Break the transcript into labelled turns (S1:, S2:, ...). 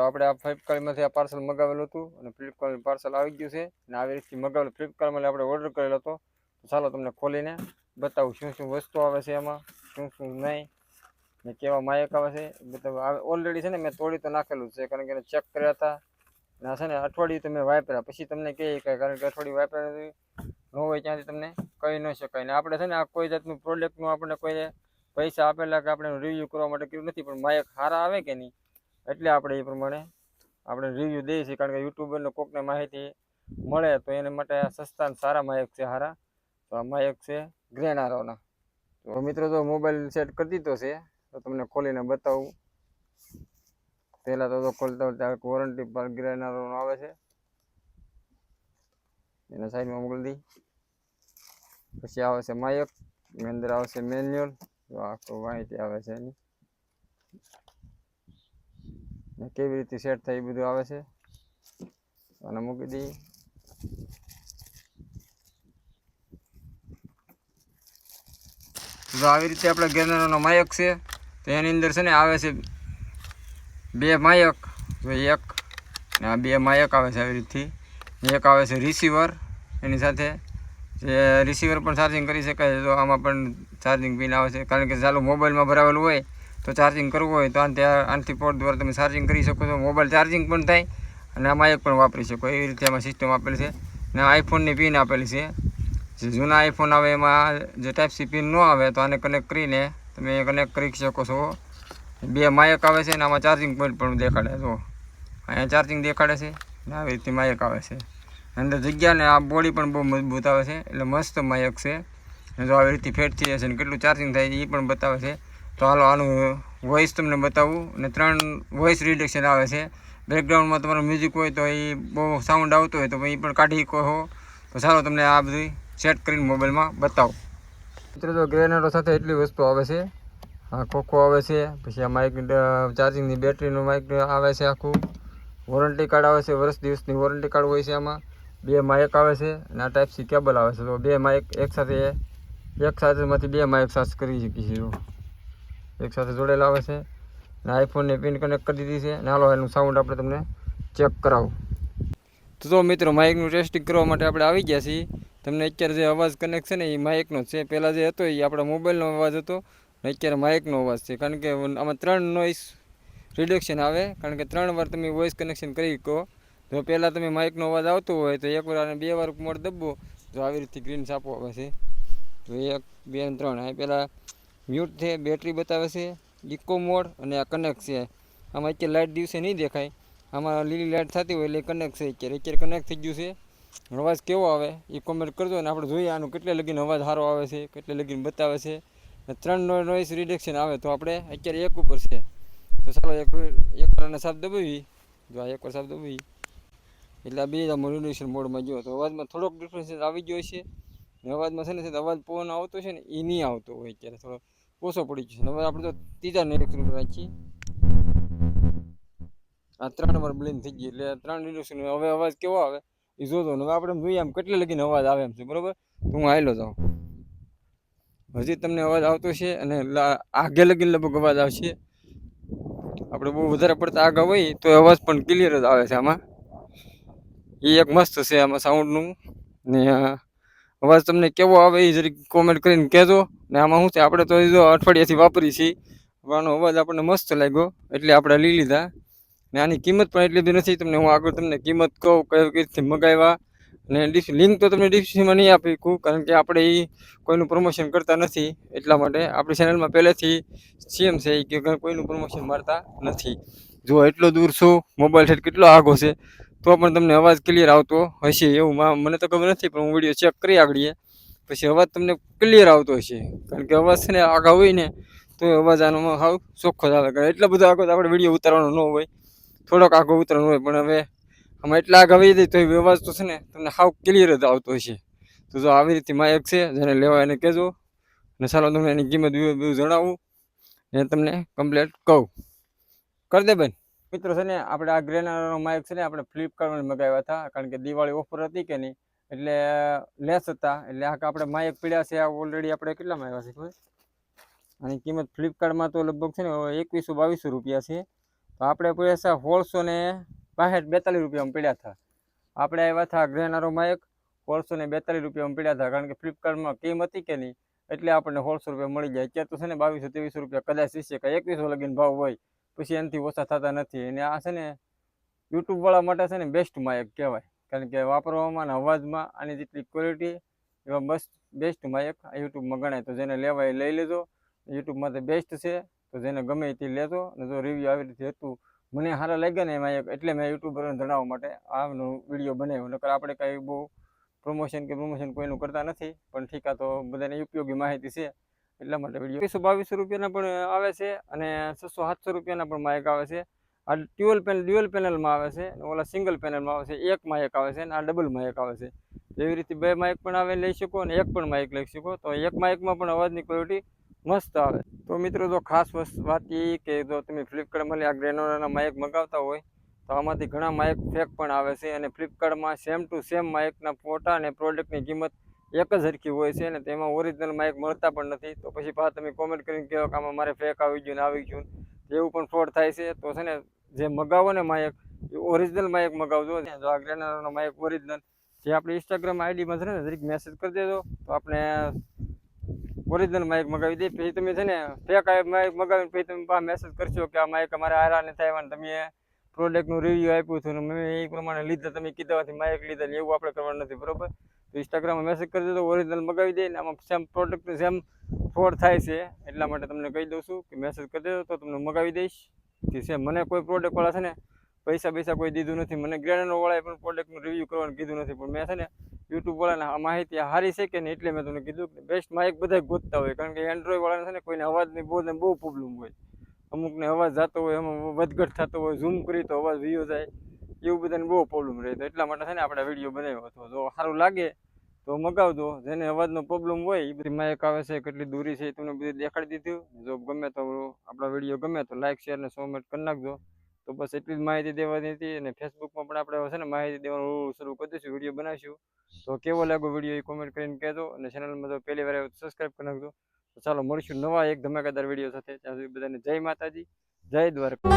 S1: મિત્રો, આપણે આ ફ્લિપકાર્ટમાંથી આ પાર્સલ મગાવેલું હતું અને ફ્લિપકાર્ટનું પાર્સલ આવી ગયું છે અને આવી રીતથી મગાવેલું ફ્લિપકાર્ટમાં આપણે ઓર્ડર કરેલો હતો. તો ચાલો તમને ખોલીને બતાવું શું શું વસ્તુ આવે છે એમાં, શું શું નહીં ને કેવા માયક આવે છે. બધા ઓલરેડી છે ને મેં તોડી તો નાખેલું છે, કારણ કે એને ચેક કર્યા હતા. આ છે ને અઠવાડિયું તમે વાપર્યા. પછી તમને કહે કે કારણ કે અઠવાડિયું વાપર્યા નથી, ન હોય ત્યાંથી તમને કહી ન શકાય. ને આપણે છે ને આ કોઈ જાતનું પ્રોડક્ટનું આપણે કોઈને પૈસા આપેલા કે આપણે રિવ્યૂ કરવા માટે કર્યું નથી, પણ માયક સારા આવે કે નહીં? એટલે આપણે એ પ્રમાણે આપણે રિવ્યૂ દઈએ છીએ. કારણ કે યુટ્યુબરને કોકને માહિતી મળે તો એને માટે સસ્તા સારા માયક છે સારા તો આ માયક છે ગ્રેનારોના. તો મિત્રો તો મોબાઈલ સેટ કરી દીધો છે, તો તમને ખોલીને બતાવું. પહેલાં તો ખોલતા હોય વોરંટી પર ગ્રેનારોનો આવે છે. એને સાઈડમાં મોકલી દઈ. પછી આવે છે માયક મેં અંદર આવશે મેન્યુઅલ તો આખો માહિતી આવે છે એની. ને કેવી રીતે સેટ થાય એ બધું આવે છે. અને મૂકી દઈએ. તો આવી રીતે આપણે ગેરનારોનો માયક છે, તો એની અંદર છે ને આવે છે બે માયક એક ને આ બે માયક આવે છે આવી રીતથી. એક આવે છે રિસીવર એની સાથે જે રિસીવર પણ ચાર્જિંગ કરી શકાય તો આમાં પણ ચાર્જિંગ પિન આવે છે. કારણ કે ચાલુ મોબાઈલમાં ભરાવેલું હોય તો ચાર્જિંગ કરવું હોય તો આનથી આનથી પોર્ટ દ્વારા તમે ચાર્જિંગ કરી શકો છો. મોબાઈલ ચાર્જિંગ પણ થાય અને આ માયક પણ વાપરી શકો. એવી રીતે આમાં સિસ્ટમ આપેલી છે. ને આઈફોનની પિન આપેલી છે. જે જૂના આઈફોન આવે એમાં જે ટાઈપ સી પિન ન આવે તો આને કનેક્ટ કરીને તમે કનેક્ટ કરી શકો છો. બે માયક આવે છે અને આમાં ચાર્જિંગ પોઈન્ટ પણ દેખાડે જો, અહીંયા ચાર્જિંગ દેખાડે છે ને આવી રીતે માયક આવે છે. અંદર જગ્યાને આ બોડી પણ બહુ મજબૂત આવે છે. એટલે મસ્ત માયક છે. અને જો આવી રીતે ફેટ થઈ જશે ને કેટલું ચાર્જિંગ થાય એ પણ બતાવે છે. તો હાલો, આનું વોઇસ તમને બતાવું. અને ત્રણ વોઇસ રિડક્શન આવે છે. બેકગ્રાઉન્ડમાં તમારું મ્યુઝિક હોય તો એ બહુ સાઉન્ડ આવતો હોય તો એ પણ કાઢી કહો તો સારું તમને આ બધું સેટ કરીને મોબાઈલમાં બતાવો. મિત્રો તો ગ્રેનેડો સાથે એટલી વસ્તુ આવે છે. આ ખોખો આવે છે. પછી આ માઇક ચાર્જિંગની બેટરીનું માઇક આવે છે આખું. વોરંટી કાર્ડ આવે છે, વર્ષ દિવસની વોરંટી કાર્ડ હોય છે આમાં. બે માઇક આવે છે અને આ ટાઈપ સી કેબલ આવે છે. તો બે માઇક એક સાથે, એક સાથેમાંથી બે માઇક ચાર્જ કરી શકીએ છીએ એક સાથે જોડેલા આવે છે. અને આઈફોનની પિન કનેક્ટ કરી દીધી છે. અને હાલો એનું સાઉન્ડ આપણે તમને ચેક કરાવું. તો તો મિત્રો માઇકનું ટેસ્ટિંગ કરવા માટે આપણે આવી ગયા છીએ. તમને અત્યારે જે અવાજ કનેક્ટ છે ને, એ માઇકનો છે. પહેલાં જે હતો, એ આપણા મોબાઈલનો અવાજ હતો. ને અત્યારે માઇકનો અવાજ છે. કારણ કે આમાં ત્રણ નોઈસ રિડક્શન આવે. કારણ કે ત્રણ વાર તમે વોઇસ કનેક્શન કરી કહો જો પહેલાં તમે માઇકનો અવાજ આવતો હોય, તો એક વાર અને બે વાર મોડ દબો, તો આવી રીતે ગ્રીન સાપો આવે છે. તો એક, બે ત્રણ. આ પહેલાં મ્યુટ છે, બેટરી બતાવે છે ઇકો મોડ અને આ કનેક્ટ છે. આમાં અત્યારે લાઇટ દિવસે નહીં દેખાય. આમાં લીલી લાઇટ થતી હોય એટલે કનેક્ટ છે અત્યારે. અત્યારે કનેક્ટ થઈ ગયું છે. અવાજ કેવો આવે? એ કોમેન્ટ કરજો અને આપણે જોઈએ આનું કેટલે લગીને અવાજ સારો આવે છે, કેટલે લગીને બતાવે છે. અને ત્રણ નોઈસ રિડક્શન આવે તો આપણે અત્યારે એક ઉપર છે. તો ચાલો એક એક વાર સાફ દબાવી. જો આ એક વાર સાફ દબાવી. એટલે આ બે રિડક્શન મોડમાં ગયો. તો અવાજમાં થોડોક ડિફરન્સ આવી ગયો છે. અવાજમાં છે ને અવાજ પવન આવતો છે ને એ નહીં આવતો હોય અત્યારે થોડો ઓછો પડી છે હવે આપણે તો ત્રીજા નિરીક્ષણ રાખીએ. આ ત્રણ નંબર બ્લિન થઈ ગઈ એટલે ત્રણ નિરીક્ષણ હવે અવાજ કેવો આવે? એ જોતો હવે આપણે જોઈએ આમ કેટલે લગીને અવાજ આવે એમ છે. બરોબર? તો હું આવેલો જાઉં. હજી તમને અવાજ આવતો છે અને આગે લગીને લગભગ અવાજ આવશે. આપણે બહુ વધારે પડતા આગળ હોય તો અવાજ પણ ક્લિયર જ આવે છે આમાં. એ એક મસ્ત છે આમાં સાઉન્ડનું ને. અવાજ તમને કેવો આવે એ જરીક કોમેન્ટ કરીને કહેજો. ને આમાં શું છે? આપણે તો જો અઠવાડિયાથી વાપરી છીએ. આનો અવાજ આપણને મસ્ત લાગ્યો. એટલે આપણે લઈ લીધા. ને આની કિંમત પણ એટલી બધી નથી. તમને હું આગળ તમને કિંમત કહું, કઈ રીતથી મગાવ્યા. ને લિંક તો તમને ડિસ્ક્રિપ્શનમાં નહીં આપી શકું કારણ કે આપણે એ કોઈનું પ્રમોશન કરતા નથી. એટલા માટે આપણી ચેનલમાં પહેલેથી સીએમ છે કે કોઈનું પ્રમોશન મારતા નથી. જો એટલો દૂર છું મોબાઈલ સેટ કેટલો આગો છે? તો પણ તમને અવાજ ક્લિયર આવતો હશે એવું મને તો ખબર નથી, પણ હું વીડિયો ચેક કરી આગળીએ પછી અવાજ તમને ક્લિયર આવતો હશે. કારણ કે અવાજ છે ને આગા હોય ને, તો અવાજ આનો હાવ ચોખ્ખો જ આવે. એટલો બધો તો આપણે વીડિયો ઉતારવાનો ન હોય. થોડોક આગો ઉતરવાનો હોય, પણ હવે આમાં એટલા આગળ આવી જાય તો અવાજ તો છે ને તમને હાવ ક્લિયર જ આવતો હશે. તો જો આવી રીતે માયક છે, જેને લેવા એને કહેજો. અને ચાલો તમને એની કિંમત બધું જણાવું. એ તમને કમ્પ્લેટ કહું. કરી દે બેન. મિત્રો છે ને, આપણે આ ગ્રેનારનો માઇક છે ને, આપણે ફ્લિપકાર્ટમાં મગાવ્યા હતા, કારણ કે દિવાળી ઓફર હતી કે નહીં, એટલે લેસ હતા, એટલે આ આપણે માઇક પીડ્યા છે, આ ઓલરેડી આપણે કેટલામાં આવ્યા છે કોઈ આની કિંમત ફ્લિપકાર્ટમાં તો લગભગ છે ને એકવીસો બાવીસો રૂપિયા છે. તો આપણે પૈસા સોળસો ને બાસઠ, બેતાલીસ રૂપિયામાં પડ્યા હતા. આપણે આવ્યા હતા ગ્રેનારો માયક સોળસો ને બેતાલીસ રૂપિયામાં પડ્યા હતા, કારણ કે ફ્લિપકાર્ટમાં કિંમત હતી કે નહીં, એટલે આપણને સોળસો રૂપિયા મળી જાય. અત્યારે તો છે ને, બાવીસો, ત્રેવીસો રૂપિયા કદાચ વીસે કે એકવીસો લગીને ભાવ હોય પછી એનાથી ઓછા થતા નથી. અને આ છે ને યુટ્યુબવાળા માટે છે ને બેસ્ટ માયક કહેવાય. કારણ કે વાપરવામાં અને અવાજમાં આની જેટલી ક્વોલિટી એવા બસ બેસ્ટ માયક આ યુટ્યુબમાં ગણાય. તો જેને લેવા એ લઈ લેજો. યુટ્યુબમાં તો બેસ્ટ છે. તો જેને ગમે તે લેજો. અને જો રિવ્યૂ આવી રીતે હતું, મને સારા લાગ્યા ને એમાં એક એટલે મેં યુટ્યુબરને જણાવવા માટે આનો વીડિયો બનાવ્યો. નકર આપણે કાંઈ બહુ પ્રમોશન કે પ્રમોશન કોઈનું કરતા નથી. પણ ઠીક આ તો બધાને ઉપયોગી માહિતી છે. એટલા માટે વીડિયો એકસો બાવીસો રૂપિયાના પણ આવે છે અને છસો સાતસો રૂપિયાના પણ માઇક આવે છે. આ ટ્યુઅલ પેનલ ડ્યુઅલ પેનલમાં આવે છે ઓલા સિંગલ પેનલમાં આવે છે. એક માઇક આવે છે અને આ ડબલ માઇક આવે છે. એવી રીતે બે માઇક પણ આવે લઈ શકો અને એક પણ માઇક લઈ શકો. તો એક માઇકમાં પણ અવાજની ક્વોલિટી મસ્ત આવે. તો મિત્રો, જો ખાસ વાત એ કે જો તમે ફ્લિપકાર્ટમાં આ ગ્રેનોરાના માઇક મંગાવતા હોય, તો આમાંથી ઘણા માઇક ફેક પણ આવે છે અને ફ્લિપકાર્ટમાં સેમ ટુ સેમ માઇકના ફોટા અને પ્રોડક્ટની કિંમત એક જ હરખી હોય છે અને તેમાં ઓરિજિનલ માઇક મળતા પણ નથી. તો પછી પાછા તમે કોમેન્ટ કરીને કહો કે આમાં મારે ફેક આવી ગયું ને આવી ગયું એવું પણ ફ્રોડ થાય છે. તો છે ને જે મગાવો ને માઇક એ ઓરિજિનલ માઇક મગાવજો. જો આ ગ્રેનરનો માઇક ઓરિજિનલ જે આપણે ઇન્સ્ટાગ્રામ આઈડીમાં છે ને, જરીક મેસેજ કરી દેજો. તો આપણે ઓરિજિનલ માઇક મગાવી દઈએ. પછી તમે છે ને ફેક માઇક મગાવીને પછી તમે મેસેજ કરશો કે આ માઇક અમારે હારા નથી આવ્યા તમે પ્રોડક્ટનું રિવ્યૂ આપ્યું હતું ને મેં એ પ્રમાણે લીધા. તમે કીધા માઇક લીધા એવું આપણે કરવાનું નથી. બરોબર? તો ઇન્સ્ટાગ્રામમાં મેસેજ કરી દેજો ઓરિજિનલ મગાવી દઈએ ને આમાં સેમ પ્રોડક્ટ સેમ ફ્રોડ થાય છે. એટલા માટે તમને કહી દઉં છું કે મેસેજ કરી દેજો તો તમને મગાવી દઈશ. કે છે મને કોઈ પ્રોડક્ટવાળા છે ને પૈસા પૈસા કોઈ દીધું નથી. મને ગ્રેનરવાળાએ પણ પ્રોડક્ટનું રિવ્યૂ કરવાનું કીધું નથી. પણ મેં છે ને યુટ્યુબ વાળાને આ માહિતી સારી છે કે નહીં એટલે મેં તમને કીધું કે બેસ્ટ માઇક બધા ગોતતા હોય. કારણ કે એન્ડ્રોઈડવાળાને છે ને કોઈને અવાજની બહુ બહુ પ્રોબ્લેમ હોય. અમુકને અવાજ જતો હોય, એમાં વધઘટ થતો હોય ઝૂમ કરી તો અવાજ વીયો જાય. એવું બધાને બહુ પ્રોબ્લેમ રહે. તો એટલા માટે છે ને આપણે વીડિયો બનાવ્યો હતો. જો સારું લાગે તો મગાવજો. જેને અવાજનો પ્રોબ્લેમ હોય એ બધી માઇક આવે છે, કેટલી દૂરી છે તમને બધું દેખાડી દીધું જો ગમે તો આપણા વીડિયો ગમે તો લાઇક શેર ને સોમેન્ટ કરી નાખજો. તો બસ એટલી જ માહિતી દેવાની હતી અને ફેસબુકમાં પણ આપણે છે ને માહિતી દેવાનું શરૂ કરી દઈશું વીડિયો બનાવીશું. તો કેવો લાગ્યો વીડિયો એ કોમેન્ટ કરીને કહેજો અને ચેનલમાં તો પહેલી વાર સબસ્ક્રાઈબ કરી નાખજો. તો ચાલો મળીશું નવા એક ધમાકેદાર વીડિયો સાથે. ત્યાં સુધી બધાને જય માતાજી, જય દ્વારકા.